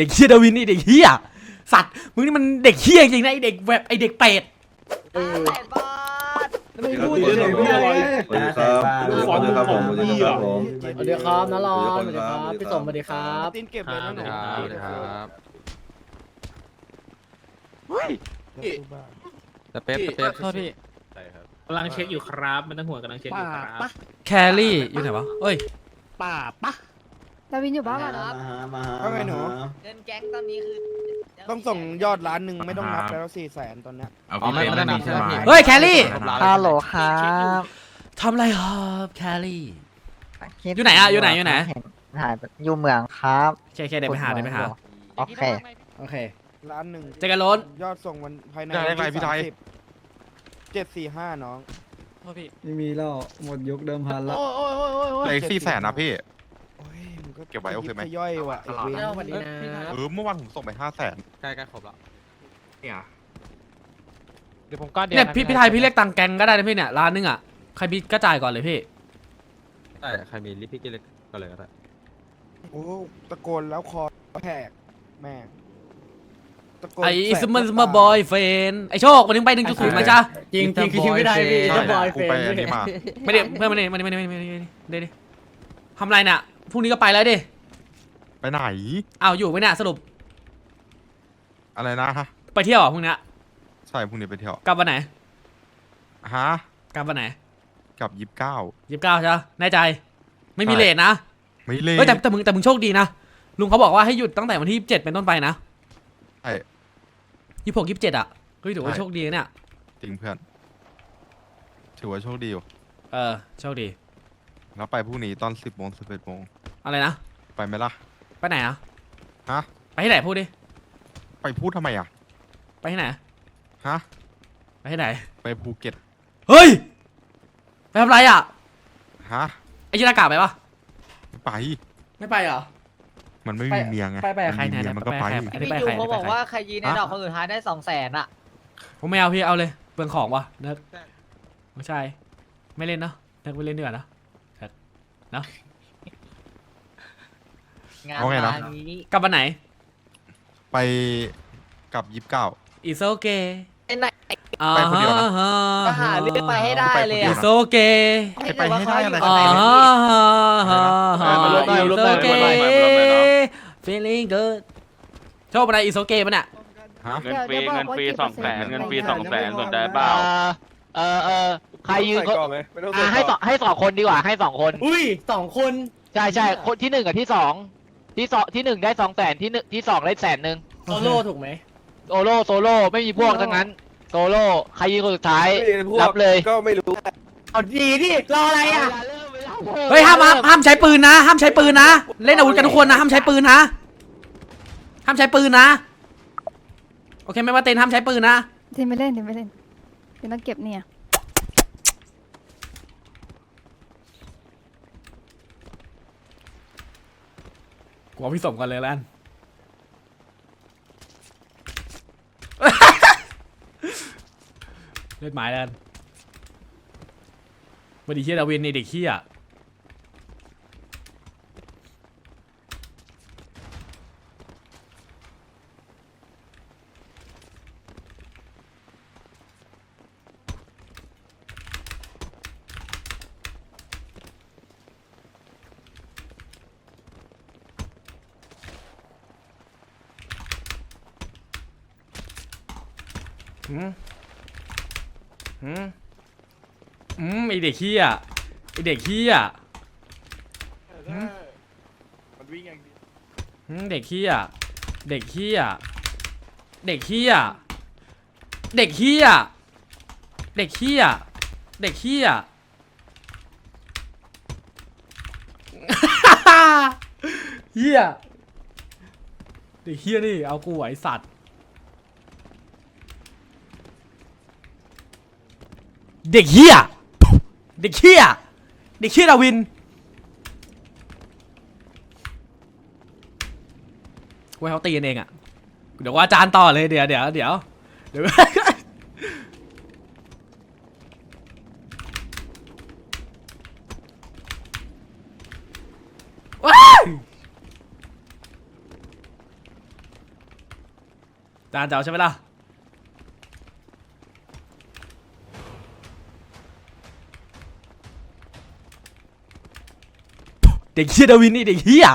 เด็กเฮียดาวินนี่เด็กเฮียสัตว์มึงนี่มันเด็กเฮียจริงนะไอเด็กแบบไอเด็กเป็ดแปดบาทไม่พูดเรื่องเพื่ออะไรสวัสดีครับสวัสดีครับผมสวัสดีครับผมสวัสดีครับน้ารอนสวัสดีครับพี่สมสวัสดีครับตีนเก็บเลยนะหนูครับเฮ้ยสเป๊ปสเป๊ปโทษพี่กำลังเช็คอยู่ครับไม่ต้องห่วงกำลังเช็คอป่ายู่ครับปะแครี่อยู่ไหนวะเอ้ยป่าปะ ดาวินอยู่บ้านเหรอครับว่าไงหนูเงินแก๊งตอนนี้คือต้องส่งยอดล้านหนึ่งไม่ต้องนับแล้วสี่แสนตอนเนี้ยอ๋อไม่ไม่ได้นับใช่ไหมพี่เฮ้ยแครี่ฮัลโหลครับทำอะไรครับแครี่ อยู่ไหนอะอยู่ไหนอยู่ไหนหายอยู่เมืองครับโอเคโอเคเดี๋ยวไปหาเดี๋ยวไปหา โอเค โอเค ล้านหนึ่งเจอกันโล้น ยอดส่งวันภายในได้ได้พี่ไทยเจ็ดสี่ห้าน้องโทษพี่ไม่มีแล้วหมดยุคเดิมพันแล้วโอ้ยโอ้ยโอ้ยโอ้ยโอ้ยเหลืออีกสี่แสนนะพี่ โอ้ยมึงเก็บไว้โอเคไหมทย่อยว่ะไอ้เวรสวัสดีนะ เออเมื่อวานผมส่งไปห้าแสนใกล้ใกล้ครบแล้วเดี๋ยวผมก็เดี๋ยวเนี่ยพี่พี่ไทยพี่เรียกตังแกงก็ได้นะพี่เนี่ยร้านนึงอะใครมีก็จ่ายก่อนเลยพี่ใช่ใครมีลิปพี่กิเล็กก็เลยก็ได้โอ้ตะโกนแล้วคอแหกแม่งตะโกนไอ้แสสบมันสตามาบอยเฟนไอโชควันนึงไปหนึ่งจุดศูนย์มาจ้าจริงจริงคือไม่ได้พี่ใช่จะบอยกูเฟไปนอันนี้มาไม่ได้เพื่อนมาเนี่ยมาเนี่ยมาเนี่ยมาเนี่ยมาเนี่ยเดี๋ยวดิทำอะไรเนี่ย พรุ่งนี้ก็ไปแล้วดิไปไหน อ้าวอยู่ไหมเนี่ยสรุปอะไรนะฮะไปเที่ยวเหรอะพรุ่งนี้ใช่พรุ่งนี้ไปเที่ยวกลับวันไหนฮะกลับวันไหนกับยี่สิบเก้า ยี่สิบเก้าใช่ปะแน่ใจ ไม่มีใช่ เลทนะไม่เล่เฮ้ยแต่แต่มึงแต่มึงโชคดีนะลุงเขาบอกว่าให้หยุดตั้งแต่วันที่เจ็ดเป็นต้นไปนะใช่ ยี่สิบหกยี่สิบเจ็ดอะเฮ้ยถือว่าใช่ โชคดีนะเนี่ยจริงเพื่อน ถือว่าโชคดีอยู่เออโชคดี แล้วไปพรุ่งนี้ตอนสิบโมงสิบเอ็ดโมงอะไรนะ ไปไหมล่ะ ไปไหนอะฮะ ไปที่ไหนพูดดิ ไปพูดทำไมอะ ไปที่ไหน ฮะ ไปที่ไหน ไปภูเก็ต เฮ้ย ไปทำไรอะ ฮะ ไอ้ยีนากาไปปะไม่ไป ไม่ไปเหรอ มันไม่มีเมียไงไปไปกับใครมัเนี่ยมีเมียมันก็ไป ไปกับใคร พี่ยูเขาบอกว่าใครยีนในดอกคนสุดท้ายได้สองแสนอะ ผมไม่เอาพี่เอาเลย เปลืองของวะเนิร์กไม่ใช่ ไม่เล่นเนาะเนิร์กไม่เล่นดีกว่าเนอะ งานเอาไงนะงานนี้กลับวันไหนไปกับยี่สิบเก้า It's okay ไอ้ไหนอ่าไปคนเดียวนะฮะก็หาเรื่องไปให้ได้เลยดี๋วอะ It's okay ให้ไปให้ได้อะไรอ่ากันฮะเนี่ยฮะฮะเออมารวมหน่อย It's มารวมหน่อย okay มารวมหน่อยมารวมหน่อยเนอะ feeling good ชอบอะไร It's okay ปะเนี่ยฮะเงินฟรีเงินฟรีสองแสนเงินฟรีสองแสนสนใจเปล่า เออเออ ใครยืนคนอะให้สองให้สองคนดีกว่า ให้สองคน อุ้ยสองคนใช่ใช่คนที่หนึ่งกับที่สองที่สองที่หนึ่งได้สองแสนที่หนึ่งที่สองได้แสนหนึ่งโซโล่ถูกไหมโซโล่โซโล่ไม่มีพวกทั้งนั้นโซโล่ใครยืนคนสุดท้ายรับเลย ก็ไม่รู้เอาดีดิรออะไรอะเฮ้ยห้ามห้ามห้ามใช้ปืนนะ ห้ามใช้ปืนนะ เล่นอาวุธกันทุกคนนะ ห้ามใช้ปืนนะ ห้ามใช้ปืนนะ โอเคไหม่ว่าเต้นห้ามใช้ปืนนะ เทนไม่เล่นเทนไม่เล่นเดี๋ยวต้องเก็บเนี่ย กลัวพี่สมกันเลยแล้วกันเลือดหมายแล้วกันวันดีเฮียดาวินนี่เด็กเฮีย หืมหืมอืมไอเด็กเฮียไอเด็กเฮียมันวิ่งอย่างเดียวหืมเด็กเฮียเด็กเฮียเด็กเฮียเด็กเฮียเด็กเฮียเด็กเฮียเฮียเด็กเฮียนี่เอากูไหวสัตว์ เด็กเฮียเด็กเฮียเด็กเฮียดาวินไว้เขาตีกันเองอะเดี๋ยวว่าอาจารย์ต่อเลยเดี๋ยวเดี๋ยวเดี๋ยวเดี๋ยวว้ายจานจะเอาใช่ไหมล่ะ เด็กเฮียดาวินนี่เด็กเฮีย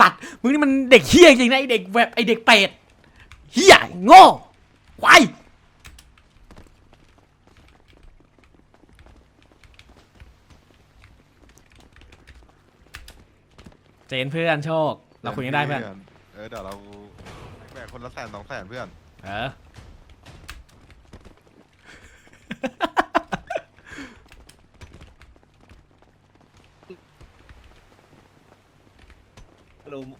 สัตว์มึงนี่มันเด็กเฮียจริงนะไอเด็กแบบไอเด็กเป็ดเฮียโง่ควายเจนเพื่อนโชค เราคุยกันได้เพื่อน เออเดี๋ยวเราแบ่งคนละแสนสองแสนเพื่อน เออ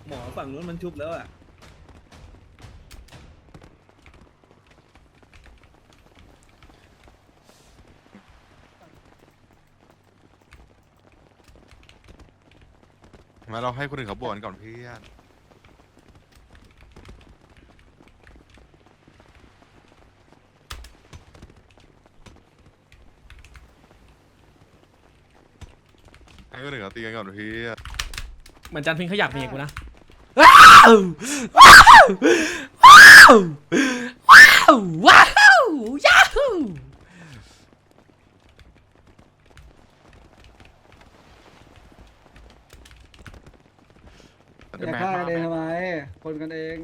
หมอฝั่งนู้นมันชุบแล้วอะมาเราให้คนอื่นเขาบ่นก่อนเพื่อนให้คนอื่นเขาตีกันก่อนเพื่อนเหมือนจันพิงเขาอยากมีกูนะ ว้าวว้าวว้าวว้าวว้าวยาฮูอย่าฆ่ากันเองทำไม คนกันเอง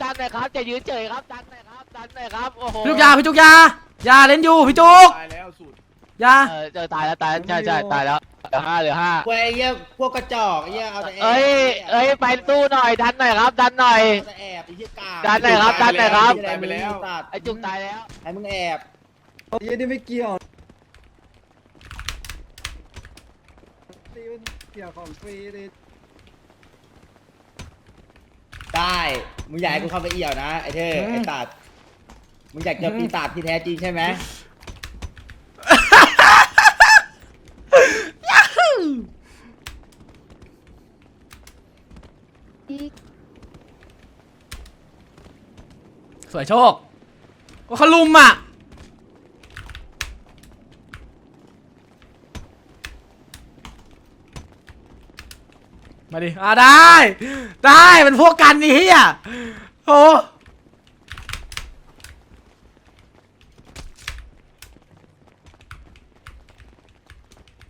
ดันหน่อยครับจะยืนเฉยครับดันหน่อยครับดันหน่อยครับโอ้โหพี่จุกยาพี่จุกยา ยาเล่นอยู่พี่จุกตายแล้วสูตรอยาเออเจอตายแล้วตายแล้วใช่ใช่ตายแล้ว ลือห้าเหลือห้าพวกไอ้เหี้ยพวกกระจอกไอ้เหี้ยเอาแต่แอบเอ้ยเอ้ยไปตู้หน่อยดันหน่อยครับ ดันหน่อย เอาแต่แอบไอ้เหี้ยกาดันหน่อยครับดันหน่อยครับ ตายไปแล้วตัดไอ้จุกตายแล้วไอ้มึงแอบเยี่ยนี่ไม่เกี่ยวตีมันเกี่ยวของฟรีดิได้มึงอยากให้กูเข้าไปเอี่ยวนะไอ้เธอไอ้ตัดมึงอยากเจอปีศาจที่แท้จริงใช่ไหม สวยโชคว่าเขาลุมอะมาดิอ่าได้ ได้เป็นพวกกันนี่เฮียโอ้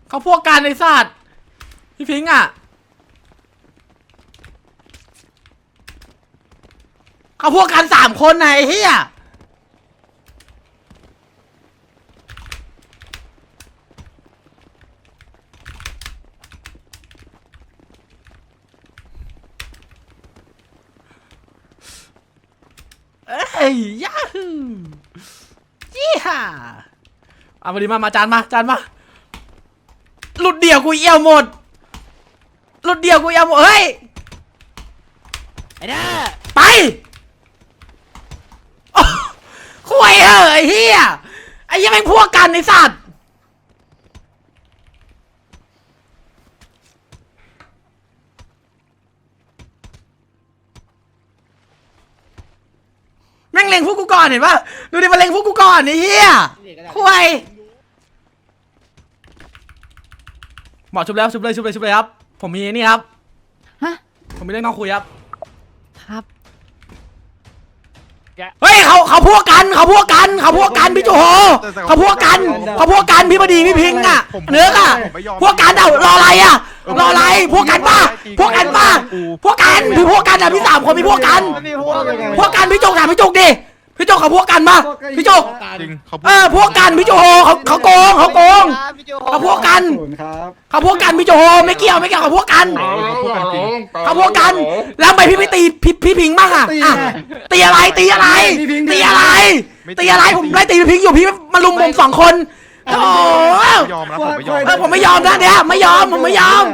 เขาพวกกันไอ้สัตว์พี่พิงค์อะ เขาพวกกันสามคนไหนะไอ้เฮียเอ้ยยาฮูยี่ห้าเอามาดิมามาจานมาจานมาหลุดเดี่ยวกูเอี่ยวหมดหลุดเดี่ยวกูเอี่ยวหมดเฮ้ยไอ้เด้อไปโอ้ คุยเหอะไอ้เหี้ยไอ้เหี้ยังเป็นพวกกันไอ้สัตว์แม่งเล็งพวกกูก่อนเห็นปะดูดิมาเล็งพวกกูก่อนไอ้เหี้ยคุยหมอชุบแล้วชุบเลยชุบเลยชุบเลยครับ ผมมีนี่ครับ ฮะ ผมมีเรื่องต้องคุยครับ ครับ เฮ้ยเขาเขาพวกกันเขาพวกกันเขาพวกกันพี่โจโหเขาพวกกันเขาพวกกันพี่บดีพี่พิงค์อะเนื้ออะพวกกันเอารออะไรอะรออะไรพวกกันป้าพวกกันป้าพวกกันพี่พวกกันอะพี่สามคนพี่พวกกัน พวกกันพี่โจกถามพี่โจกดิ พี่โจกเขาพวกกันปะพี่โจกจริงเขาพูด เออพวกกันพี่โจโหเขาเขาโกงเขาโกงครับพี่โจเขาพวกกันศูนย์ครับเขาพวกกันพี่โจโหไม่เกี่ยวไม่เกี่ยวเขาพวกกันเออเขาพูดกันจริงเขาพวกกันแล้วทำไมพี่ไม่ตีพี่พี่พิงค์บ้างอะอะตีอะไรตีอะไรตีอะไรตีอะไรผมไล่ตีพี่พิงค์อยู่พี่มาลุมผมสองคนโอ้โหไม่ยอมนะผมไม่ยอม เออผมไม่ยอมนะเนี่ยไม่ยอมผมไม่ยอม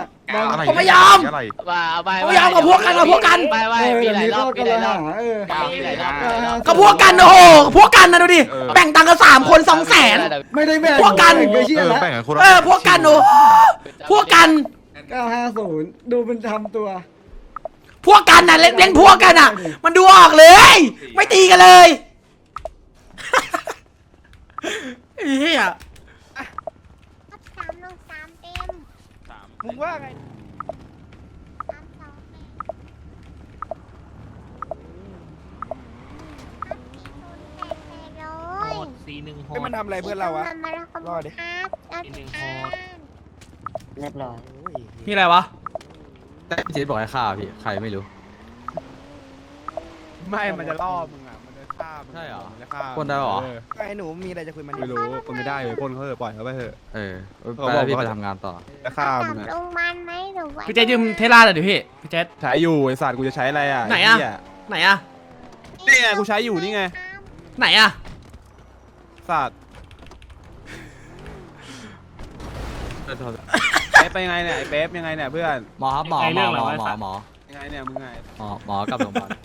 อะไรผมไม่ยอม อะไรว่าเอาไปเอาอย่างกับพวกกันเอาพวกกัน ไปไปเออมีหลายรอบก็มีหลายรละอบหาเออมีหลายรอบก็พวกกันโอ้โหพวกกันนะดูดิแบ่งตังค์กันสามคนสองแสนไม่ได้แบ่งพวกกันไม่เชื่เอออแล้วแบ่งกันคนละเออพวกกันโอ้โหพวกกัน950ดูมันทำตัว พวกกันน่ะเล่นเล่นพวกกันอะ มันดูออกเลย ไม่ตีกันเลยไอ้เหี้ย มึงว่าไงโหดนให้มันทำอะไรเพื่อเราวะ รอดินี่เรียบร้อย มีอะไรวะ แต่พี่เจดบอกให้ข่าพี่ ใครไม่รู้ ไม่ มันจะล่อมึง มันจะฆ่ามึงใช่เหรอมันจะฆ่าปล้นได้เหรอ ไอ้หนูมีอะไรจะคุยมันไม่รู้ปนไม่ได้เลยปนเขาเถอะปล่อยเขาไปเถอะ เออเขาไปบอแล้กวพี่ว่าไปทำงานต่อ จะฆ่ากมึลังบอะโรงพยาบาลไหมหรือว่าพี่เจยืมเทสลาหน่อยดิพี่พี่เจ ใช้อยู่ไอสัตว์กูจะใช้อะไรอะไหนอะ เยไหนอะนี่ไงกูใช้อยู่นี่ไงไหนอะสัตว์ไอ้ไปยังไงเนี่ยไอ้เป๊ปยังไงเนี่ยเพื่อนหมอครับหมอหมอหมอหมอหมอยังไงเนี่ยมึงไง หมอหมอกลับโรงพยาบาล